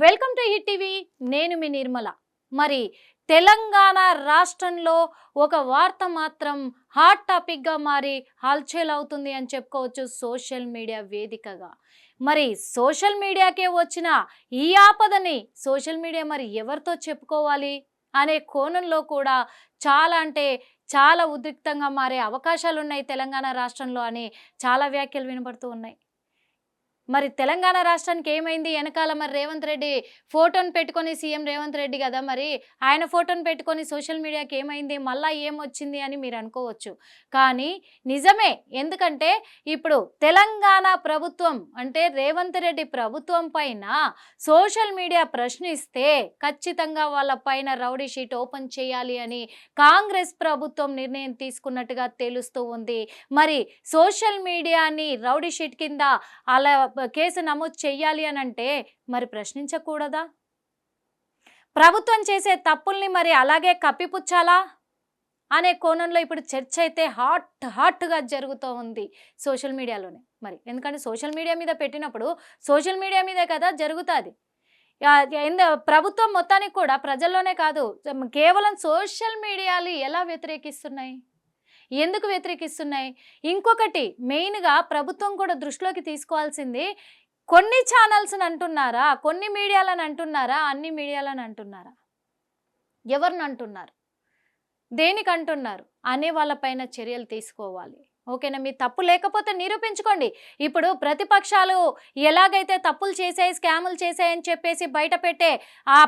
Welcome to hit TV. నేను మీ నిర్మల. మరి తెలంగాణ రాష్ట్రంలో ఒక వార్త మాత్రం హాట్ టాపిక్గా మారి హల్చల్ అవుతుంది అని చెప్పుకోవచ్చు సోషల్ మీడియా వేదికగా. మరి సోషల్ మీడియాకే వచ్చిన ఈ ఆపదని సోషల్ మీడియా మరి ఎవరితో చెప్పుకోవాలి అనే కోణంలో కూడా చాలా అంటే చాలా ఉద్రిక్తంగా మారే అవకాశాలు ఉన్నాయి తెలంగాణ రాష్ట్రంలో అని చాలా వ్యాఖ్యలు వినబడుతూ ఉన్నాయి. మరి తెలంగాణ రాష్ట్రానికి ఏమైంది? వెనకాల మరి రేవంత్ రెడ్డి ఫోటోని పెట్టుకొని సీఎం రేవంత్ రెడ్డి కదా మరి? ఆయన ఫోటోని పెట్టుకొని సోషల్ మీడియాకి ఏమైంది? మళ్ళీ ఏమొచ్చింది అని మీరు అనుకోవచ్చు. కానీ నిజమే ఎందుకంటే ఇప్పుడు తెలంగాణ ప్రభుత్వం అంటే రేవంత్ రెడ్డి ప్రభుత్వం పైన సోషల్ మీడియా ప్రశ్నిస్తే ఖచ్చితంగా వాళ్ళ పైన రౌడీ షీట్ ఓపెన్ చేయాలి అని కాంగ్రెస్ ప్రభుత్వం నిర్ణయం తీసుకున్నట్టుగా తెలుస్తూ ఉంది. మరి సోషల్ మీడియాని రౌడీ షీట్ కింద అలా కేసు నమోదు చెయ్యాలి అని అంటే మరి ప్రశ్నించకూడదా? ప్రభుత్వం చేసే తప్పుల్ని మరి అలాగే కప్పిపుచ్చాలా? అనే కోణంలో ఇప్పుడు చర్చ అయితే హాట్ హాట్గా జరుగుతూ ఉంది సోషల్ మీడియాలోనే. మరి ఎందుకంటే సోషల్ మీడియా మీద పెట్టినప్పుడు సోషల్ మీడియా మీదే కదా జరుగుతుంది. ప్రభుత్వం మొత్తానికి కూడా ప్రజల్లోనే కాదు కేవలం సోషల్ మీడియాలు ఎలా వ్యతిరేకిస్తున్నాయి? ఎందుకు వ్యతిరేకిస్తున్నాయి? ఇంకొకటి మెయిన్గా ప్రభుత్వం కూడా దృష్టిలోకి తీసుకోవాల్సింది కొన్ని ఛానల్స్ని అంటున్నారా? కొన్ని మీడియాలను అంటున్నారా? అన్ని మీడియాలను అంటున్నారా? ఎవరిని అంటున్నారు? దేనికి అంటున్నారు? అనే వాళ్ళపైన చర్యలు తీసుకోవాలి. ఓకేనా? మీ తప్పు లేకపోతే నిరూపించుకోండి. ఇప్పుడు ప్రతిపక్షాలు ఎలాగైతే తప్పులు చేసాయి స్కాములు చేసాయని చెప్పేసి బయట పెట్టే ఆ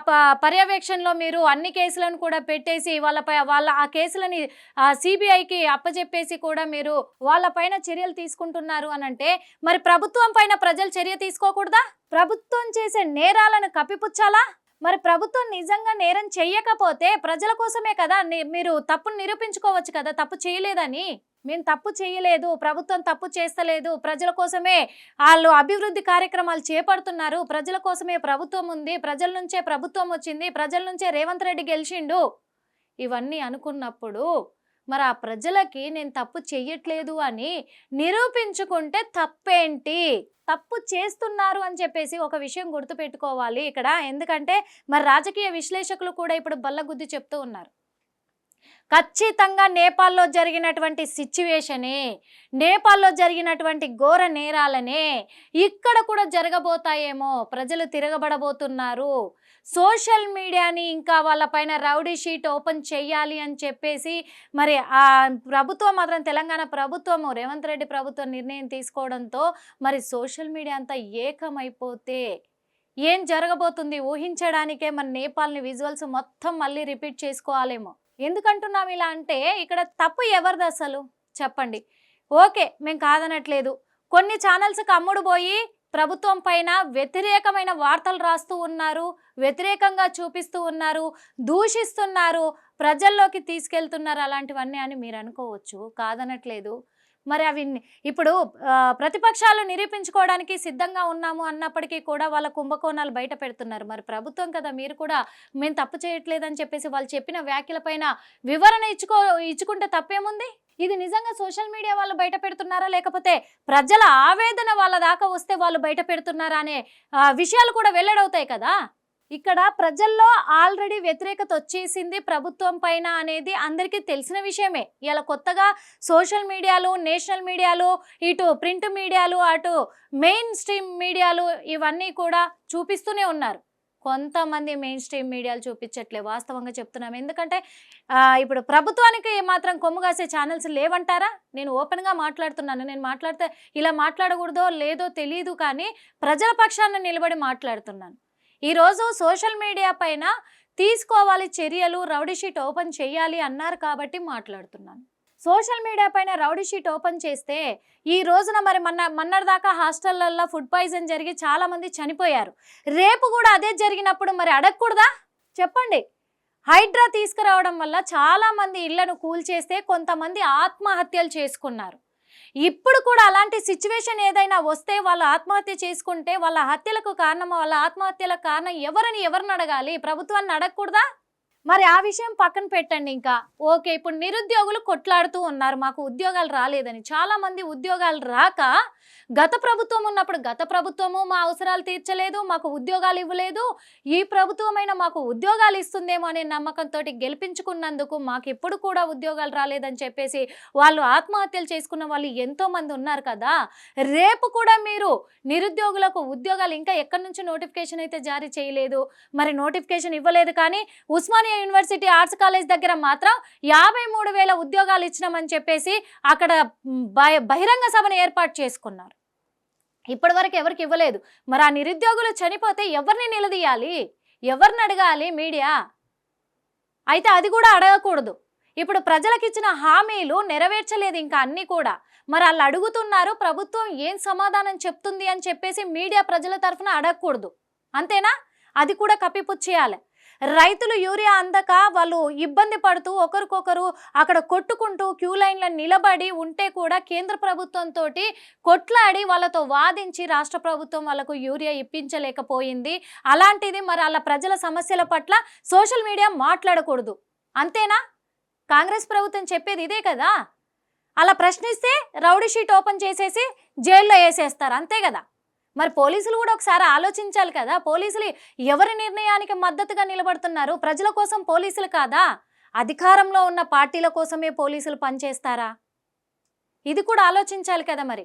పర్యవేక్షణలో మీరు అన్ని కేసులను కూడా పెట్టేసి వాళ్ళపై వాళ్ళ ఆ కేసులని సిబిఐకి అప్పచెప్పేసి కూడా మీరు వాళ్ళపైన చర్యలు తీసుకుంటున్నారు అని అంటే మరి ప్రభుత్వం పైన ప్రజలు చర్య తీసుకోకూడదా? ప్రభుత్వం చేసే నేరాలను కప్పిపుచ్చాలా? మరి ప్రభుత్వం నిజంగా నేరం చెయ్యకపోతే ప్రజల కోసమే కదా? మీరు తప్పును నిరూపించుకోవచ్చు కదా? తప్పు చేయలేదని? మేము తప్పు చేయలేదు ప్రభుత్వం తప్పు చేస్తలేదు ప్రజల కోసమే వాళ్ళు అభివృద్ధి కార్యక్రమాలు చేపడుతున్నారు ప్రజల కోసమే ప్రభుత్వం ఉంది ప్రజల నుంచే ప్రభుత్వం వచ్చింది ప్రజల నుంచే రేవంత్ రెడ్డి గెలిచిండు. ఇవన్నీ అనుకున్నప్పుడు మరి ఆ ప్రజలకి నేను తప్పు చెయ్యట్లేదు అని నిరూపించుకుంటే తప్పేంటి? తప్పు చేస్తున్నారు అని చెప్పేసి ఒక విషయం గుర్తుపెట్టుకోవాలి ఇక్కడ. ఎందుకంటే మరి రాజకీయ విశ్లేషకులు కూడా ఇప్పుడు బల్లగుద్ది చెప్తూ ఉన్నారు. ఖచ్చితంగా నేపాల్లో జరిగినటువంటి సిచ్యువేషనే నేపాల్లో జరిగినటువంటి ఘోర నేరాలనే ఇక్కడ కూడా జరగబోతాయేమో. ప్రజలు తిరగబడబోతున్నారు. సోషల్ మీడియాని ఇంకా వాళ్ళపైన రౌడీ షీట్ ఓపెన్ చేయాలి అని చెప్పేసి మరి ఆ ప్రభుత్వం మాత్రం తెలంగాణ ప్రభుత్వము రేవంత్ రెడ్డి ప్రభుత్వం నిర్ణయం తీసుకోవడంతో మరి సోషల్ మీడియా అంతా ఏకమైపోతే ఏం జరగబోతుంది? ఊహించడానికే మన నేపాల్ని విజువల్స్ మొత్తం మళ్ళీ రిపీట్ చేసుకోవాలేమో. ఎందుకంటున్నాం ఇలా అంటే ఇక్కడ తప్పు ఎవరిది అసలు? చెప్పండి. ఓకే మేము కాదనట్లేదు. కొన్ని ఛానల్స్కి అమ్ముడు పోయి ప్రభుత్వం పైన వ్యతిరేకమైన వార్తలు రాస్తూ ఉన్నారు వ్యతిరేకంగా చూపిస్తూ ఉన్నారు దూషిస్తున్నారు ప్రజల్లోకి తీసుకెళ్తున్నారు అలాంటివన్నీ అని మీరు అనుకోవచ్చు. కాదనట్లేదు. మరి అవి ఇప్పుడు ప్రతిపక్షాలు నిరూపించుకోవడానికి సిద్ధంగా ఉన్నాము అన్నప్పటికీ కూడా వాళ్ళ కుంభకోణాలు బయట పెడుతున్నారు. మరి ప్రభుత్వం కదా మీరు కూడా మేము తప్పు చేయట్లేదని చెప్పేసి వాళ్ళు చెప్పిన వ్యాఖ్యలపైన వివరణ ఇచ్చుకో ఇచ్చుకుంటే తప్పేముంది? ఇది నిజంగా సోషల్ మీడియా వాళ్ళు బయట పెడుతున్నారా? లేకపోతే ప్రజల ఆవేదన వాళ్ళ దాకా వస్తే వాళ్ళు బయట పెడుతున్నారా? అనే విషయాలు కూడా వెల్లడవుతాయి కదా? ఇక్కడ ప్రజల్లో ఆల్రెడీ వ్యతిరేకత వచ్చేసింది ప్రభుత్వం పైన అనేది అందరికీ తెలిసిన విషయమే. ఇలా కొత్తగా సోషల్ మీడియాలు నేషనల్ మీడియాలు ఇటు ప్రింట్ మీడియాలు అటు మెయిన్ స్ట్రీమ్ మీడియాలు ఇవన్నీ కూడా చూపిస్తూనే ఉన్నారు. కొంతమంది మెయిన్ స్ట్రీమ్ మీడియాలు చూపించట్లే వాస్తవంగా చెప్తున్నాం. ఎందుకంటే ఇప్పుడు ప్రభుత్వానికి మాత్రం కొమ్ము కాసే ఛానల్స్ లేవంటారా? నేను ఓపెన్గా మాట్లాడుతున్నాను. నేను మాట్లాడితే ఇలా మాట్లాడకూడదో లేదో తెలియదు కానీ ప్రజల పక్షాన నిలబడి మాట్లాడుతున్నాను. ఈరోజు సోషల్ మీడియా పైన తీసుకోవాలి చర్యలు రౌడీ షీట్ ఓపెన్ చేయాలి అన్నారు కాబట్టి మాట్లాడుతున్నాను. సోషల్ మీడియా పైన రౌడీ షీట్ ఓపెన్ చేస్తే ఈ రోజున మరి మొన్న మొన్నటిదాకా హాస్టళ్ళలో ఫుడ్ పాయిజన్ జరిగి చాలామంది చనిపోయారు. రేపు కూడా అదే జరిగినప్పుడు మరి అడగకూడదా? చెప్పండి. హైడ్రా తీసుకురావడం వల్ల చాలామంది ఇళ్ళను కూల్చేస్తే కొంతమంది ఆత్మహత్యలు చేసుకున్నారు. ఇప్పుడు కూడా అలాంటి సిచ్యువేషన్ ఏదైనా వస్తే వాళ్ళు ఆత్మహత్య చేసుకుంటే వాళ్ళ హత్యలకు కారణం వాళ్ళ ఆత్మహత్యలకు కారణం ఎవరని ఎవరిని అడగాలి? ప్రభుత్వాన్ని అడగకూడదా? మరి ఆ విషయం పక్కన పెట్టండి ఇంకా. ఓకే ఇప్పుడు నిరుద్యోగులు కొట్లాడుతూ ఉన్నారు. మాకు ఉద్యోగాలు రాలేదని. చాలా మంది ఉద్యోగాలు రాక గత ప్రభుత్వం ఉన్నప్పుడు గత ప్రభుత్వము మా అవసరాలు తీర్చలేదు మాకు ఉద్యోగాలు ఇవ్వలేదు ఈ ప్రభుత్వమైన మాకు ఉద్యోగాలు ఇస్తుందేమో అనే నమ్మకంతో గెలిపించుకున్నందుకు మాకు ఎప్పుడు కూడా ఉద్యోగాలు రాలేదని చెప్పేసి వాళ్ళు ఆత్మహత్యలు చేసుకున్న వాళ్ళు ఎంతో మంది ఉన్నారు కదా. రేపు కూడా మీరు నిరుద్యోగులకు ఉద్యోగాలు ఇంకా ఎక్కడి నుంచి నోటిఫికేషన్ అయితే జారీ చేయలేదు? మరి నోటిఫికేషన్ ఇవ్వలేదు కానీ ఉస్మానియా యూనివర్సిటీ ఆర్ట్స్ కాలేజ్ దగ్గర మాత్రం యాభై మూడు వేల ఉద్యోగాలు ఇచ్చినామని చెప్పేసి అక్కడ బహిరంగ సభను ఏర్పాటు చేసుకున్నారు. ఇప్పటివరకు ఎవరికి ఇవ్వలేదు. మరి ఆ నిరుద్యోగులు చనిపోతే ఎవరిని నిలదీయాలి? ఎవరిని అడగాలి మీడియా? అయితే అది కూడా అడగకూడదు. ఇప్పుడు ప్రజలకు ఇచ్చిన హామీలు నెరవేర్చలేదు ఇంకా అన్నీ కూడా. మరి వాళ్ళు అడుగుతున్నారు ప్రభుత్వం ఏం సమాధానం చెప్తుంది అని చెప్పేసి మీడియా ప్రజల తరఫున అడగకూడదు. అంతేనా? అది కూడా కప్పిపుచ్చేయాలి. రైతులు యూరియా అందక వాళ్ళు ఇబ్బంది పడుతూ ఒకరికొకరు అక్కడ కొట్టుకుంటూ క్యూ లైన్లో నిలబడి ఉంటే కూడా కేంద్ర ప్రభుత్వంతో కొట్లాడి వాళ్ళతో వాదించి రాష్ట్ర ప్రభుత్వం వాళ్ళకు యూరియా ఇప్పించలేకపోయింది. అలాంటిది మరి అలా ప్రజల సమస్యల పట్ల సోషల్ మీడియా మాట్లాడకూడదు. అంతేనా? కాంగ్రెస్ ప్రభుత్వం చెప్పేది ఇదే కదా? అలా ప్రశ్నిస్తే రౌడీ షీట్ ఓపెన్ చేసేసి జైల్లో వేసేస్తారు. అంతే కదా? మరి పోలీసులు కూడా ఒకసారి ఆలోచించాలి కదా? పోలీసులు ఎవరి నిర్ణయానికి మద్దతుగా నిలబడుతున్నారు? ప్రజల కోసం పోలీసులు కాదా? అధికారంలో ఉన్న పార్టీల కోసమే పోలీసులు పనిచేస్తారా? ఇది కూడా ఆలోచించాలి కదా మరి.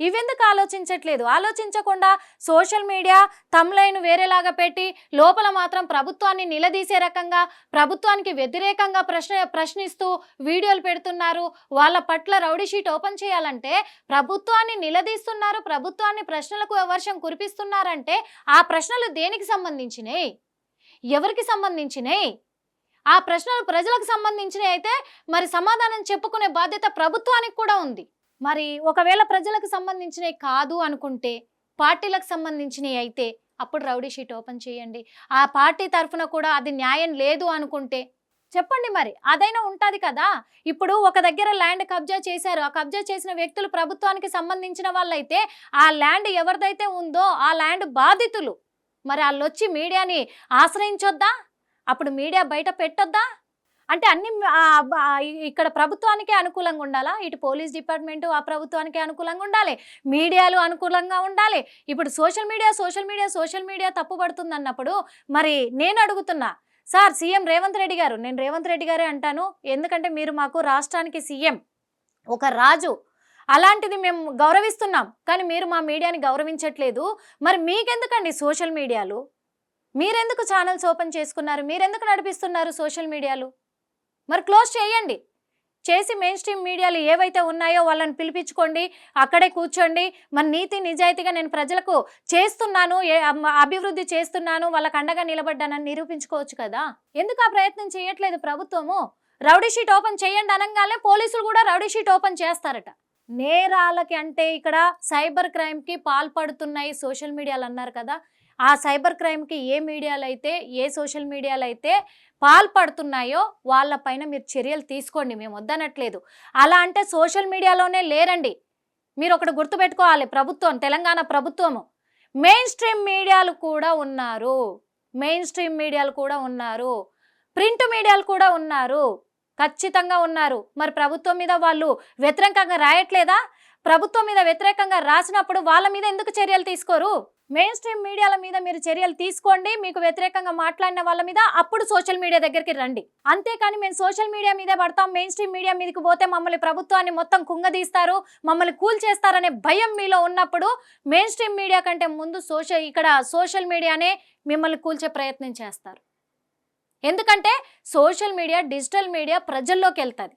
ఇవెందుకు ఆలోచించట్లేదు? ఆలోచించకుండా సోషల్ మీడియా తమ్లైన్ వేరేలాగా పెట్టి లోపల మాత్రం ప్రభుత్వాన్ని నిలదీసే రకంగా ప్రభుత్వానికి వ్యతిరేకంగా ప్రశ్న ప్రశ్నిస్తూ వీడియోలు పెడుతున్నారు. వాళ్ళ పట్ల రౌడీ షీట్ ఓపెన్ చేయాలంటే ప్రభుత్వాన్ని నిలదీస్తున్నారు ప్రభుత్వాన్ని ప్రశ్నలకు వర్షం కురిపిస్తున్నారంటే ఆ ప్రశ్నలు దేనికి సంబంధించినాయి? ఎవరికి సంబంధించినాయి? ఆ ప్రశ్నలు ప్రజలకు సంబంధించినవి అయితే మరి సమాధానం చెప్పుకునే బాధ్యత ప్రభుత్వానికి కూడా ఉంది. మరి ఒకవేళ ప్రజలకు సంబంధించినవి కాదు అనుకుంటే పార్టీలకు సంబంధించినవి అయితే అప్పుడు రౌడీ షీట్ ఓపెన్ చేయండి. ఆ పార్టీ తరఫున కూడా అది న్యాయం లేదు అనుకుంటే చెప్పండి మరి. అదైనా ఉంటుంది కదా. ఇప్పుడు ఒక దగ్గర ల్యాండ్ కబ్జా చేశారు. ఆ కబ్జా చేసిన వ్యక్తులు ప్రభుత్వానికి సంబంధించిన వాళ్ళైతే ఆ ల్యాండ్ ఎవరిదైతే ఉందో ఆ ల్యాండ్ బాధితులు. మరి వాళ్ళు వచ్చి మీడియాని ఆశ్రయించొద్దా? అప్పుడు మీడియా బయట పెట్టొద్దా? అంటే అన్ని ఇక్కడ ప్రభుత్వానికే అనుకూలంగా ఉండాలా? ఇటు పోలీస్ డిపార్ట్మెంట్ ఆ ప్రభుత్వానికి అనుకూలంగా ఉండాలి. మీడియాలు అనుకూలంగా ఉండాలి. ఇప్పుడు social media social media social media తప్పుపడుతుంది అన్నప్పుడు మరి నేను అడుగుతున్నా. సార్ సీఎం రేవంత్ రెడ్డి గారు నేను రేవంత్ రెడ్డి గారే అంటాను. ఎందుకంటే మీరు మాకు రాష్ట్రానికి సీఎం. ఒక రాజు. అలాంటిది మేము గౌరవిస్తున్నాం. కానీ మీరు మా మీడియాని గౌరవించట్లేదు. మరి మీకెందుకండి సోషల్ మీడియాలు? మీరెందుకు ఛానల్స్ ఓపెన్ చేసుకున్నారు? మీరెందుకు నడిపిస్తున్నారు సోషల్ మీడియాలు? మరి క్లోజ్ చేయండి. చేసి మెయిన్ స్ట్రీమ్ మీడియాలు ఏవైతే ఉన్నాయో వాళ్ళని పిలిపించుకోండి అక్కడే కూర్చోండి. మరి నీతి నిజాయితీగా నేను ప్రజలకు చేస్తున్నాను అభివృద్ధి చేస్తున్నాను వాళ్ళకి అండగా నిలబడ్డానని నిరూపించుకోవచ్చు కదా? ఎందుకు ఆ ప్రయత్నం చేయట్లేదు ప్రభుత్వము? రౌడీ షీట్ ఓపెన్ చేయండి అనగానే పోలీసులు కూడా రౌడీ షీట్ ఓపెన్ చేస్తారట. నేరాలకి అంటే ఇక్కడ సైబర్ క్రైమ్కి పాల్పడుతున్నాయి సోషల్ మీడియాలు అన్నారు కదా. ఆ సైబర్ క్రైమ్కి ఏ మీడియాలు అయితే ఏ సోషల్ మీడియాలు అయితే పాల్పడుతున్నాయో వాళ్ళపైన మీరు చర్యలు తీసుకోండి మేము వద్దనట్లేదు. అలా అంటే సోషల్ మీడియాలోనే లేరండి. మీరు ఒకటి గుర్తుపెట్టుకోవాలి ప్రభుత్వం తెలంగాణ ప్రభుత్వము. మెయిన్ స్ట్రీమ్ మీడియాలు కూడా ఉన్నారు. మెయిన్ స్ట్రీమ్ మీడియాలు కూడా ఉన్నారు. ప్రింట్ మీడియాలు కూడా ఉన్నారు. ఖచ్చితంగా ఉన్నారు. మరి ప్రభుత్వం మీద వాళ్ళు వ్యతిరేకంగా రాయట్లేదా? ప్రభుత్వం మీద వ్యతిరేకంగా రాసినప్పుడు వాళ్ళ మీద ఎందుకు చర్యలు తీసుకోరు? మెయిన్ స్ట్రీమ్ మీడియాల మీద మీరు చర్యలు తీసుకోండి. మీకు వ్యతిరేకంగా మాట్లాడిన వాళ్ళ మీద అప్పుడు సోషల్ మీడియా దగ్గరికి రండి. అంతేకాని మేము సోషల్ మీడియా మీదే పడతాం. మెయిన్ స్ట్రీమ్ మీడియా మీదకి పోతే మమ్మల్ని ప్రభుత్వాన్ని మొత్తం కుంగదీస్తారు. మమ్మల్ని కూల్ చేస్తారనే భయం మీలో ఉన్నప్పుడు మెయిన్ స్ట్రీమ్ మీడియా కంటే ముందు సోషల్ ఇక్కడ సోషల్ మీడియానే మిమ్మల్ని కూల్చే ప్రయత్నం చేస్తారు. ఎందుకంటే సోషల్ మీడియా డిజిటల్ మీడియా ప్రజల్లోకి వెళ్తుంది.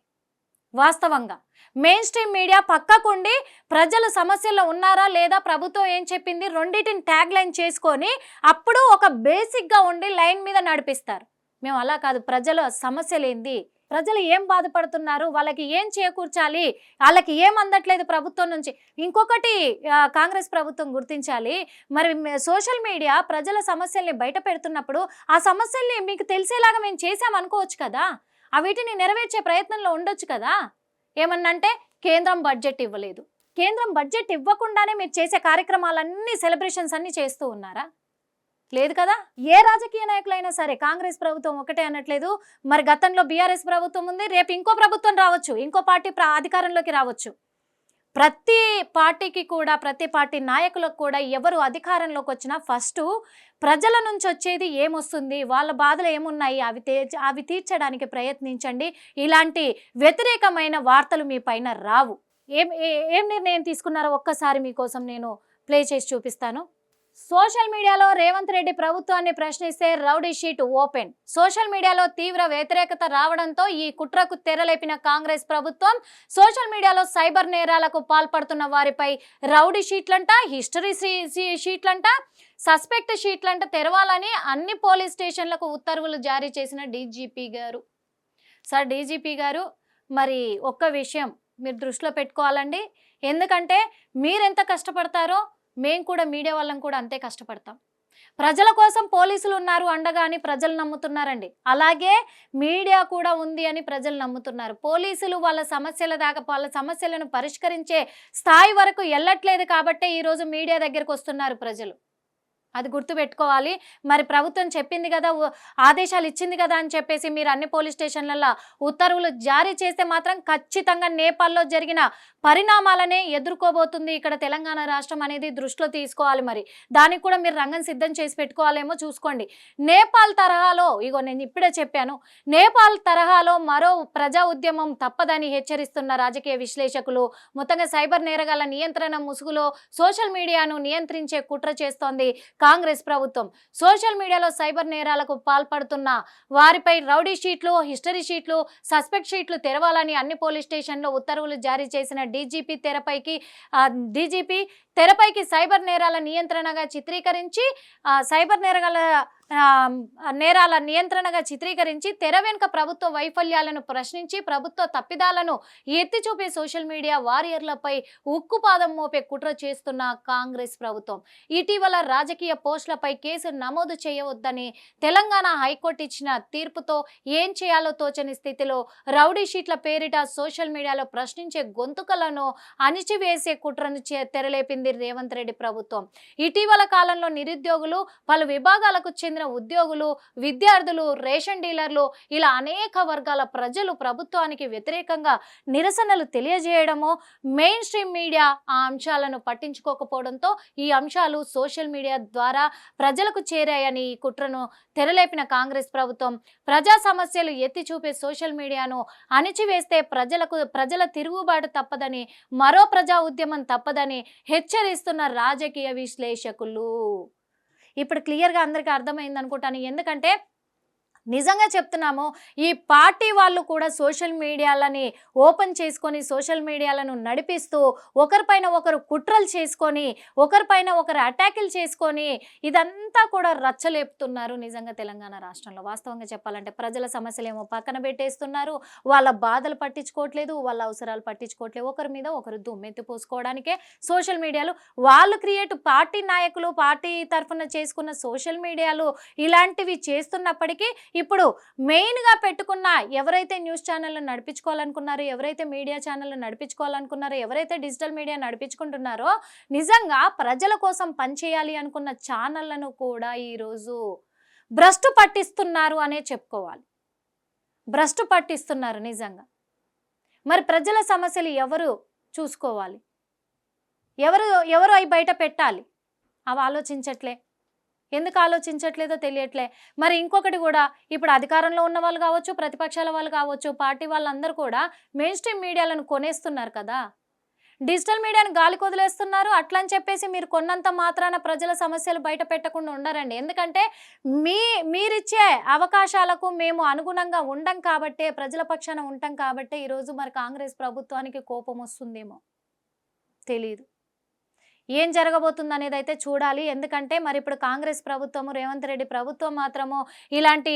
వాస్తవంగా. మెయిన్ స్ట్రీమ్ మీడియా పక్కకుండి ప్రజలు సమస్యల్లో ఉన్నారా లేదా ప్రభుత్వం ఏం చెప్పింది రెండింటిని ట్యాగ్ లైన్ చేసుకొని అప్పుడు ఒక బేసిక్గా ఉండి లైన్ మీద నడిపిస్తారు. మేము అలా కాదు ప్రజల సమస్యలు ఏంది ప్రజలు ఏం బాధపడుతున్నారు? వాళ్ళకి ఏం చేకూర్చాలి? వాళ్ళకి ఏం అందట్లేదు ప్రభుత్వం నుంచి? ఇంకొకటి కాంగ్రెస్ ప్రభుత్వం గుర్తించాలి. మరి సోషల్ మీడియా ప్రజల సమస్యల్ని బయట పెడుతున్నప్పుడు ఆ సమస్యల్ని మీకు తెలిసేలాగా మేము చేసాం అనుకోవచ్చు కదా? వీటిని నెరవేర్చే ప్రయత్నంలో ఉండొచ్చు కదా? ఏమన్నంటే కేంద్రం బడ్జెట్ ఇవ్వలేదు. కేంద్రం బడ్జెట్ ఇవ్వకుండానే మీరు చేసే కార్యక్రమాలన్నీ సెలబ్రేషన్స్ అన్ని చేస్తూ ఉన్నారా? లేదు కదా? ఏ రాజకీయ నాయకులైనా సరే కాంగ్రెస్ ప్రభుత్వం ఒకటే అనట్లేదు. మరి గతంలో బీఆర్ఎస్ ప్రభుత్వం ఉంది రేపు ఇంకో ప్రభుత్వం రావచ్చు. ఇంకో పార్టీ ప్ర- అధికారంలోకి రావచ్చు. ప్రతి పార్టీకి కూడా ప్రతి పార్టీ నాయకులకు కూడా ఎవరు అధికారంలోకి వచ్చినా ఫస్ట్ ప్రజల నుంచి వచ్చేది ఏమొస్తుంది? వాళ్ళ బాధలు ఏమున్నాయి? అవి అవి తీర్చడానికి ప్రయత్నించండి. ఇలాంటి వ్యతిరేకమైన వార్తలు మీ పైన రావు. ఏం ఏ- ఏం నిర్ణయం తీసుకున్నారో ఒక్కసారి మీకోసం నేను ప్లే చేసి చూపిస్తాను. సోషల్ మీడియాలో రేవంత్ రెడ్డి ప్రభుత్వాన్ని ప్రశ్నిస్తే రౌడీ షీట్ ఓపెన్. సోషల్ మీడియాలో తీవ్ర వ్యతిరేకత రావడంతో ఈ కుట్రకు తెరలేపిన కాంగ్రెస్ ప్రభుత్వం సోషల్ మీడియాలో సైబర్ నేరాలకు పాల్పడుతున్న వారిపై రౌడీ షీట్లంట హిస్టరీ షీట్లంట సస్పెక్ట్ షీట్లంట తెరవాలని అన్ని పోలీస్ స్టేషన్లకు ఉత్తర్వులు జారీ చేసిన డీజీపీ గారు. సార్ డీజీపీ గారు మరి ఒక్క విషయం మీరు దృష్టిలో పెట్టుకోవాలండి. ఎందుకంటే మీరెంత కష్టపడతారో మేము కూడా మీడియా వాళ్ళం కూడా అంతే కష్టపడతాం. ప్రజల కోసం పోలీసులు ఉన్నారు అండగా అని ప్రజలు నమ్ముతున్నారండి. అలాగే మీడియా కూడా ఉంది అని ప్రజలు నమ్ముతున్నారు. పోలీసులు వాళ్ళ సమస్యల దాకా వాళ్ళ సమస్యలను పరిష్కరించే స్థాయి వరకు వెళ్ళట్లేదు కాబట్టే ఈరోజు మీడియా దగ్గరకు వస్తున్నారు ప్రజలు. అది గుర్తుపెట్టుకోవాలి. మరి ప్రభుత్వం చెప్పింది కదా ఆదేశాలు ఇచ్చింది కదా అని చెప్పేసి మీరు అన్ని పోలీస్ స్టేషన్లలో ఉత్తర్వులు జారీ చేస్తే మాత్రం ఖచ్చితంగా నేపాల్లో జరిగిన పరిణామాలనే ఎదుర్కోబోతుంది ఇక్కడ తెలంగాణ రాష్ట్రం అనేది దృష్టిలో తీసుకోవాలి మరి. దానికి కూడా మీరు రంగం సిద్ధం చేసి పెట్టుకోవాలేమో చూసుకోండి. నేపాల్ తరహాలో ఇగో నేను ఇప్పుడే చెప్పాను నేపాల్ తరహాలో మరో ప్రజా ఉద్యమం తప్పదని హెచ్చరిస్తున్న రాజకీయ విశ్లేషకులు మొత్తంగా సైబర్ నేరగాల నియంత్రణ ముసుగులో సోషల్ మీడియాను నియంత్రించే కుట్ర చేస్తోంది. కాంగ్రెస్ ప్రభుత్వం. సోషల్ మీడియాలో సైబర్ నేరాలకు పాల్పడుతున్న వారిపై రౌడీ షీట్లు హిస్టరీ షీట్లు సస్పెక్ట్ షీట్లు తెరవాలని అన్ని పోలీస్ స్టేషన్లో ఉత్తర్వులు జారీ చేసిన డీజీపీ తెరపైకి డీజీపీ తెరపైకి సైబర్ నేరాల నియంత్రణగా చిత్రీకరించి సైబర్ నేరగాల నేరాల నియంత్రణగా చిత్రీకరించి తెర వెనుక ప్రభుత్వ వైఫల్యాలను ప్రశ్నించి ప్రభుత్వ తప్పిదాలను ఎత్తి చూపే సోషల్ మీడియా వారియర్లపై ఉక్కుపాదం మోపే కుట్ర చేస్తున్న కాంగ్రెస్ ప్రభుత్వం. ఇటీవల రాజకీయ పోస్టులపై కేసు నమోదు చేయవద్దని తెలంగాణ హైకోర్టు ఇచ్చిన తీర్పుతో ఏం చేయాలో తోచని స్థితిలో రౌడీ షీట్ల పేరిట సోషల్ మీడియాలో ప్రశ్నించే గొంతుకలను అణిచివేసే కుట్రను చే- తెరలేపింది రేవంత్ రెడ్డి ప్రభుత్వం. ఇటీవల కాలంలో నిరుద్యోగులు పలు విభాగాలకు చెందిన ఉద్యోగులు విద్యార్థులు రేషన్ డీలర్లు ఇలా అనేక వర్గాల ప్రజలు ప్రభుత్వానికి వ్యతిరేకంగా నిరసనలు తెలియజేయడము మెయిన్ స్ట్రీమ్ మీడియా ఆ అంశాలను పట్టించుకోకపోవడంతో ఈ అంశాలు సోషల్ మీడియా ద్వారా ప్రజలకు చేరాయని ఈ కుట్రను తెరలేపిన కాంగ్రెస్ ప్రభుత్వం. ప్రజా సమస్యలు ఎత్తి చూపే సోషల్ మీడియాను అణిచివేస్తే ప్రజలకు ప్రజల తిరుగుబాటు తప్పదని మరో ప్రజా ఉద్యమం తప్పదని హెచ్చరిస్తున్న రాజకీయ విశ్లేషకులు. ఇప్పుడు క్లియర్గా అందరికీ అర్థమైంది అనుకుంటాను ఎందుకంటే నిజంగా చెప్తున్నాము ఈ పార్టీ వాళ్ళు కూడా సోషల్ మీడియాలని ఓపెన్ చేసుకొని సోషల్ మీడియాలను నడిపిస్తూ ఒకరిపైన ఒకరు కుట్రలు చేసుకొని ఒకరిపైన ఒకరు అటాకులు చేసుకొని ఇదంతా కూడా రచ్చలేపుతున్నారు నిజంగా తెలంగాణ రాష్ట్రంలో. వాస్తవంగా చెప్పాలంటే ప్రజల సమస్యలు ఏమో పక్కన పెట్టేస్తున్నారు. వాళ్ళ బాధలు పట్టించుకోవట్లేదు వాళ్ళ అవసరాలు పట్టించుకోవట్లేదు. ఒకరి మీద ఒకరు దుమ్మెత్తి పోసుకోవడానికే సోషల్ మీడియాలు వాళ్ళు క్రియేట్ పార్టీ నాయకులు పార్టీ తరఫున చేసుకున్న సోషల్ మీడియాలు ఇలాంటివి చేస్తున్నప్పటికీ ఇప్పుడు మెయిన్గా పెట్టుకున్న ఎవరైతే న్యూస్ ఛానళ్ళు నడిపించుకోవాలనుకున్నారో ఎవరైతే మీడియా ఛానళ్ళు నడిపించుకోవాలనుకున్నారో ఎవరైతే డిజిటల్ మీడియా నడిపించుకుంటున్నారో నిజంగా ప్రజల కోసం పనిచేయాలి అనుకున్న ఛానళ్ళను కూడా ఈరోజు భ్రష్టు పట్టిస్తున్నారు అనే చెప్పుకోవాలి. భ్రష్టు పట్టిస్తున్నారు నిజంగా. మరి ప్రజల సమస్యలు ఎవరు చూసుకోవాలి? ఎవరు ఎవరు అవి బయట పెట్టాలి? అవి ఆలోచించట్లే. ఎందుకు ఆలోచించట్లేదో తెలియట్లే. మరి ఇంకొకటి కూడా ఇప్పుడు అధికారంలో ఉన్న వాళ్ళు కావచ్చు ప్రతిపక్షాల వాళ్ళు కావచ్చు పార్టీ వాళ్ళందరూ కూడా మెయిన్ స్ట్రీమ్ మీడియాలను కొనేస్తున్నారు కదా. డిజిటల్ మీడియాను గాలి కొదిలేస్తున్నారు అట్లా అని చెప్పేసి మీరు కొన్నంత మాత్రాన ప్రజల సమస్యలు బయట పెట్టకుండా ఉండరండి. ఎందుకంటే మీ మీరిచ్చే అవకాశాలకు మేము అనుగుణంగా ఉండం కాబట్టే ప్రజల పక్షాన ఉంటాం కాబట్టే ఈరోజు మరి కాంగ్రెస్ ప్రభుత్వానికి కోపం వస్తుందేమో తెలియదు ఏం జరగబోతుంది అనేది అయితే చూడాలి. ఎందుకంటే మరి ఇప్పుడు కాంగ్రెస్ ప్రభుత్వము రేవంత్ రెడ్డి ప్రభుత్వం మాత్రము ఇలాంటి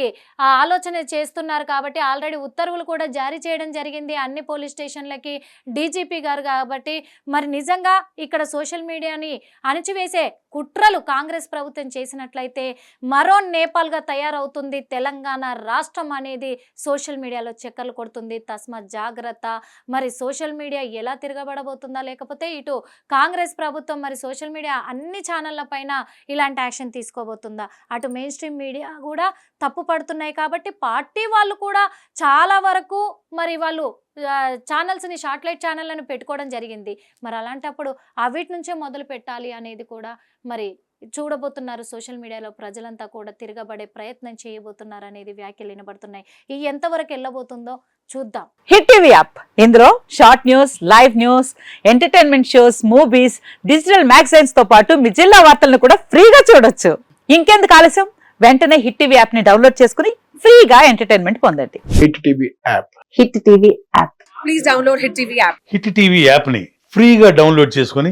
ఆలోచన చేస్తున్నారు కాబట్టి ఆల్రెడీ ఉత్తర్వులు కూడా జారీ చేయడం జరిగింది అన్ని పోలీస్ స్టేషన్లకి డీజీపీ గారు కాబట్టి. మరి నిజంగా ఇక్కడ సోషల్ మీడియాని అణిచివేసే కుట్రలు కాంగ్రెస్ ప్రభుత్వం చేసినట్లయితే మరో నేపాల్గా తయారవుతుంది. తెలంగాణ రాష్ట్రం అనేది సోషల్ మీడియాలో చక్కర్లు కొడుతుంది. తస్మా జాగ్రత్త. మరి సోషల్ మీడియా ఎలా తిరగబడబోతుందా లేకపోతే ఇటు కాంగ్రెస్ ప్రభుత్వం మరి సోషల్ మీడియా అన్ని ఛానళ్ళ పైన ఇలాంటి యాక్షన్ తీసుకోబోతుందా? అటు మెయిన్ స్ట్రీమ్ మీడియా కూడా తప్పు పడుతున్నాయి కాబట్టి పార్టీ వాళ్ళు కూడా చాలా వరకు మరి వాళ్ళు ఛానల్స్ని షార్ట్లైట్ ఛానళ్ళను పెట్టుకోవడం జరిగింది. మరి అలాంటప్పుడు అవిటి నుంచే మొదలు పెట్టాలి అనేది కూడా మరి చూడబోతున్నారు సోషల్ మీడియాలో ప్రజలంతా కూడా తిరగబడే ప్రయత్నం చేయబోతున్నారు అనేది వ్యాఖ్యలు వినబడుతున్నాయి. ఈ ఎంతవరకు వెళ్ళబోతుందో చూద్దాం. Hit TV app. ఇందులో short news live news entertainment shows movies digital మ్యాగజైన్స్తో పాటు మీ జిల్లా వార్తలను కూడా ఫ్రీగా చూడొచ్చు. ఇంకెందుకు ఆలస్యం? వెంటనే హిట్ టీవీ యాప్ని డౌన్లోడ్ చేసుకుని ఫ్రీగా ఎంటర్టైన్మెంట్ పొందండి. Hit TV app. Hit TV app. Please download Hit TV app. Hit TV యాప్ని ఫ్రీగా డౌన్లోడ్ చేసుకొని